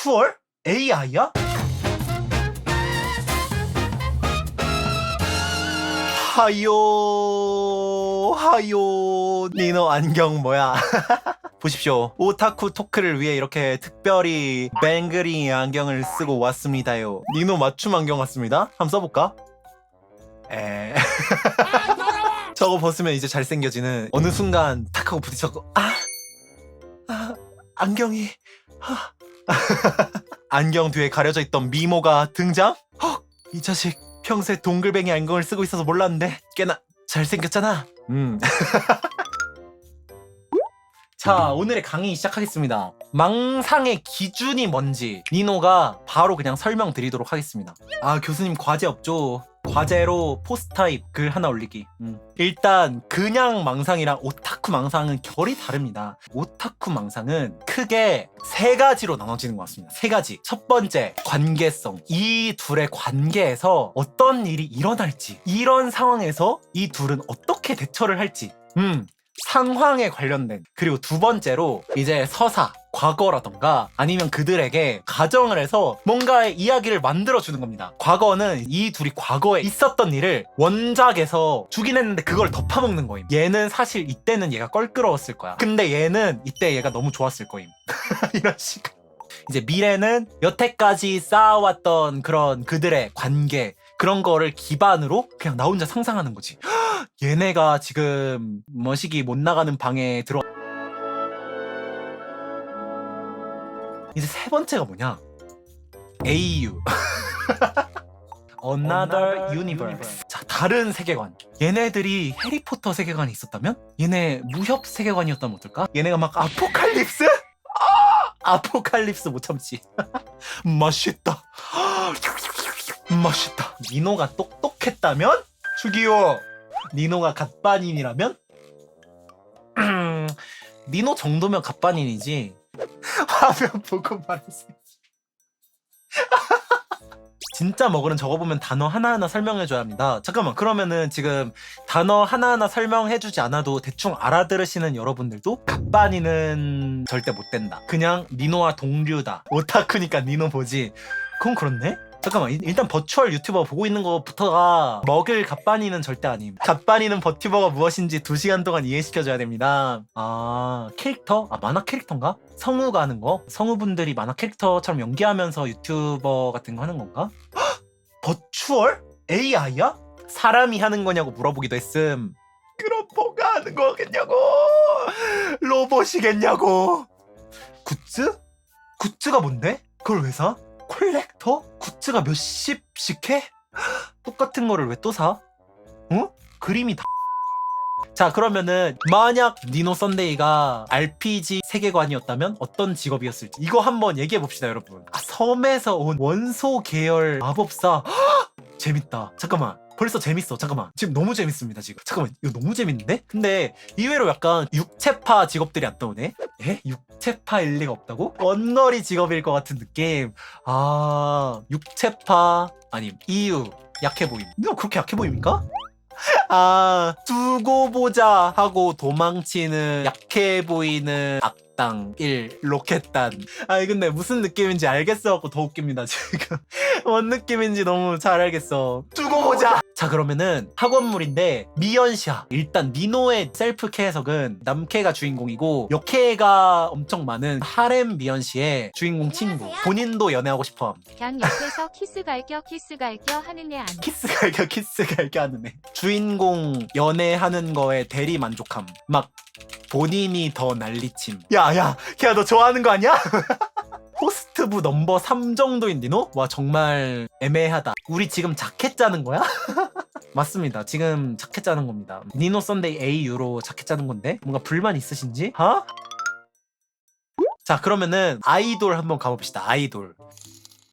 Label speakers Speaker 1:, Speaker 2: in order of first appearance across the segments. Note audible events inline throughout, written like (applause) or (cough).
Speaker 1: 버추얼? AI야? 하요 하요 니노 안경 뭐야 (laughs) 보십시오 오타쿠 토크를 위해 이렇게 특별히 뱅그리 안경을 쓰고 왔습니다요 니노 맞춤 안경 같습니다 한번 써볼까? 에 (laughs) 저거 벗으면 이제 잘생겨지는 어느 순간 탁 하고 부딪혔고 아, 아 안경이 아. (laughs) 안경 뒤에 가려져 있던 미모가 등장? 헉, 이 자식 평소에 동글뱅이 안경을 쓰고 있어서 몰랐는데 꽤나 잘생겼잖아. 음. (laughs) 자, 오늘의 강의 시작하겠습니다. 망상의 기준이 뭔지 니노가 바로 그냥 설명드리도록 하겠습니다. 아, 교수님 과제 없죠? 과제로 포스타입 글 하나 올리기. 음. 일단 그냥 망상이랑 오타쿠 망상은 결이 다릅니다. 오타쿠 망상은 크게 세 가지로 나눠지는 것 같습니다. 세 가지. 첫 번째, 관계성. 이 둘의 관계에서 어떤 일이 일어날지, 이런 상황에서 이 둘은 어떻게 대처를 할지. 음, 상황에 관련된 그리고 두 번째로 이제 서사 과거라던가 아니면 그들에게 가정을 해서 뭔가의 이야기를 만들어 주는 겁니다. 과거는 이 둘이 과거에 있었던 일을 원작에서 주긴 했는데 그걸 덮어먹는 거임. 얘는 사실 이때는 얘가 껄끄러웠을 거야. 근데 얘는 이때 얘가 너무 좋았을 거임. (laughs) 이런 식으로. 이제 미래는 여태까지 쌓아왔던 그런 그들의 관계 그런 거를 기반으로 그냥 나 혼자 상상하는 거지. (gasps) 얘네가 지금 머시기 못 나가는 방에 들어. 이제 세 번째가 뭐냐? AU. (laughs) Another Universe. 자, 다른 세계관. 얘네들이 해리포터 세계관이 있었다면? 얘네 무협 세계관이었다면 어떨까? 얘네가 막 아포칼립스? 아! 아포칼립스 못 참지. (laughs) 맛있다. (gasps) 맛있다. 니노가 똑똑했다면? 죽이요. 니노가 갓반인이라면? 음, (clears throat) 니노 정도면 갓반인이지. 화면 보고 말했어. (laughs) 진짜 먹으는 저거 보면 단어 하나하나 설명해줘야 합니다. 잠깐만, 그러면은 지금 단어 하나하나 설명해주지 않아도 대충 알아들으시는 여러분들도 갓반이는 절대 못 된다. 그냥 니노와 동류다. 오타쿠니까 니노 보지. 그건 그렇네? 잠깐만 일- 일단 버추얼 유튜버 보고 있는 것부터가 먹을 갓바니는 절대 아님 갓바니는 버튜버가 무엇인지 2시간 동안 이해시켜줘야 됩니다 아 캐릭터? 아 만화 캐릭터인가? 성우가 하는 거? 성우분들이 만화 캐릭터처럼 연기하면서 유튜버 같은 거 하는 건가? 헉! (gasps) 버추얼? AI야? 사람이 하는 거냐고 물어보기도 했음 그럼 뭐가 하는 거겠냐고 로봇이겠냐고 굿즈? 굿즈가 뭔데? 그걸 왜 사? 콜렉터? 굿즈가 몇십씩 해? 똑같은 거를 왜 또 사? 어? 그림이 다. (laughs) 자, 그러면은, 만약 니노 썬데이가 RPG 세계관이었다면 어떤 직업이었을지. 이거 한번 얘기해 봅시다, 여러분. 아, 섬에서 온 원소 계열 마법사. (gasps) 재밌다. 잠깐만. 벌써 재밌어. 잠깐만. 지금 너무 재밌습니다, 지금. 잠깐만. 이거 너무 재밌는데? 근데 의외로 약간 육체파 직업들이 안 떠오네? 에? 육체파일 리가 없다고? 원거리 직업일 것 같은 느낌. 아, 육체파 아님 이유 약해 보임. 너 그렇게 약해 보입니까? 아, 두고 보자 하고 도망치는 약해 보이는 악당 1 로켓단. 아니 근데 무슨 느낌인지 알겠어 갖고 더 웃깁니다 지금. (laughs) 뭔 느낌인지 너무 잘 알겠어. 두고 보자. 자 그러면은 학원물인데 미연시아 일단 니노의 셀프 캐 해석은 남캐가 주인공이고 여캐가 엄청 많은 하렘 미연시의 주인공 친구 본인도 연애하고 싶어
Speaker 2: 그냥 옆에서 키스 갈겨 키스 갈겨 하는 애 아니야.
Speaker 1: 키스 갈겨 키스 갈겨 하는 애 주인공 연애하는 거에 대리 만족함 막 본인이 더 난리침 야야 걔야 너 좋아하는 거 아니야? (laughs) 호스트부 넘버 3 정도인 니노? 와 정말 애매하다 우리 지금 자켓 짜는 거야? (laughs) 맞습니다 지금 자켓 짜는 겁니다 니노 썬데이 AU로 자켓 짜는 건데 뭔가 불만 있으신지? 하? 자 그러면은 아이돌 한번 가봅시다 아이돌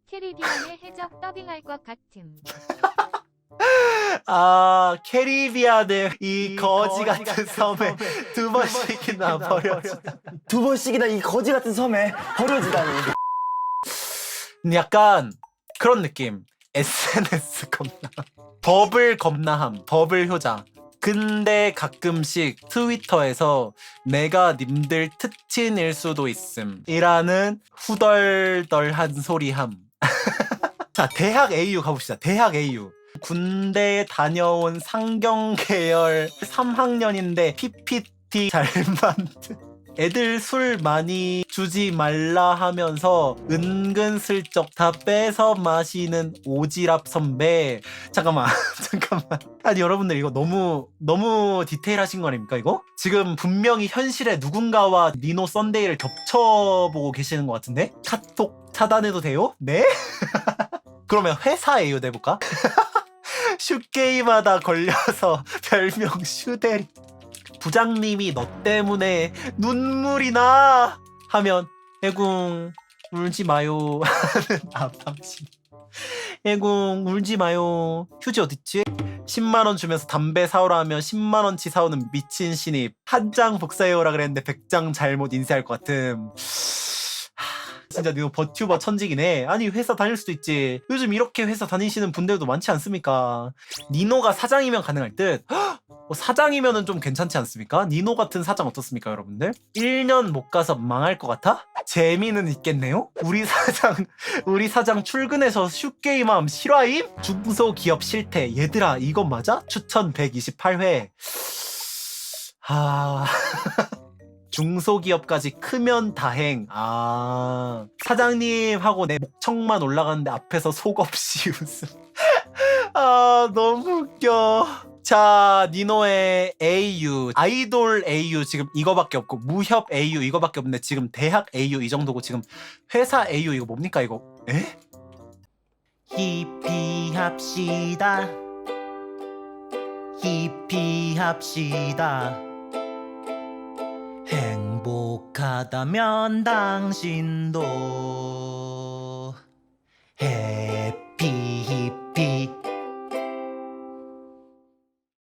Speaker 2: 캐리비안의 해적 더빙할 것 같음. (laughs)
Speaker 1: 아 캐리비안의 이 거지 같은 섬에 두 번씩이나 버려지다.
Speaker 3: 두 번씩이나 이 거지 같은 섬에 버려지다니.
Speaker 1: 약간 그런 느낌. SNS (laughs) 겁나. 버블 겁나함. 버블 효자. 근데 가끔씩 트위터에서 내가 님들 특친일 수도 있음 이라는 후덜덜한 소리함 (laughs) 자 대학 AU 가봅시다 대학 AU 군대에 다녀온 상경 계열 3학년인데 PPT 잘 만든 애들 술 많이 주지 말라 하면서 은근슬쩍 다 뺏어 마시는 오지랖 선배 잠깐만 (laughs) 잠깐만 아니 여러분들 이거 너무 너무 디테일하신 거 아닙니까 이거? 지금 분명히 현실에 누군가와 니노 썬데이를 겹쳐보고 계시는 것 같은데? 카톡 차단해도 돼요? 네? (laughs) 그러면 회사예요 내볼까? 슈게임하다 (laughs) 걸려서 별명 슈데리 부장님이 너 때문에 눈물이 나 하면 애궁 울지 마요. 하는 아방신. 애궁 울지 마요. 휴지 어딨지? 10만원 주면서 담배 사오라 하면 10만원치 사오는 미친 신입. 한 장 복사해오라 그랬는데 100장 잘못 인쇄할 것 같음. 하, 진짜 너 버튜버 천직이네. 아니 회사 다닐 수도 있지. 요즘 이렇게 회사 다니시는 분들도 많지 않습니까? 니노가 사장이면 가능할 듯. 헉! 어, 사장이면은 좀 괜찮지 않습니까? 니노 같은 사장 어떻습니까, 여러분들? 1년 못 가서 망할 것 같아? 재미는 있겠네요? 우리 사장, (laughs) 우리 사장 출근해서 슈게임함 실화임? 중소기업 실태. 얘들아, 이건 맞아? 추천 128회. 하... (laughs) 중소기업까지 크면 다행. 아. 사장님 하고 내 목청만 올라가는데 앞에서 속 없이 (laughs) 웃음. 아, 너무 웃겨. 자, 니노의 AU, 아이돌 AU 지금 이거밖에 없고, 무협 AU 이거밖에 없는데, 지금 대학 AU 이 정도고, 지금 회사 AU 이거 뭡니까, 이거? 에? 히피합시다. 히피합시다. 행복하다면 당신도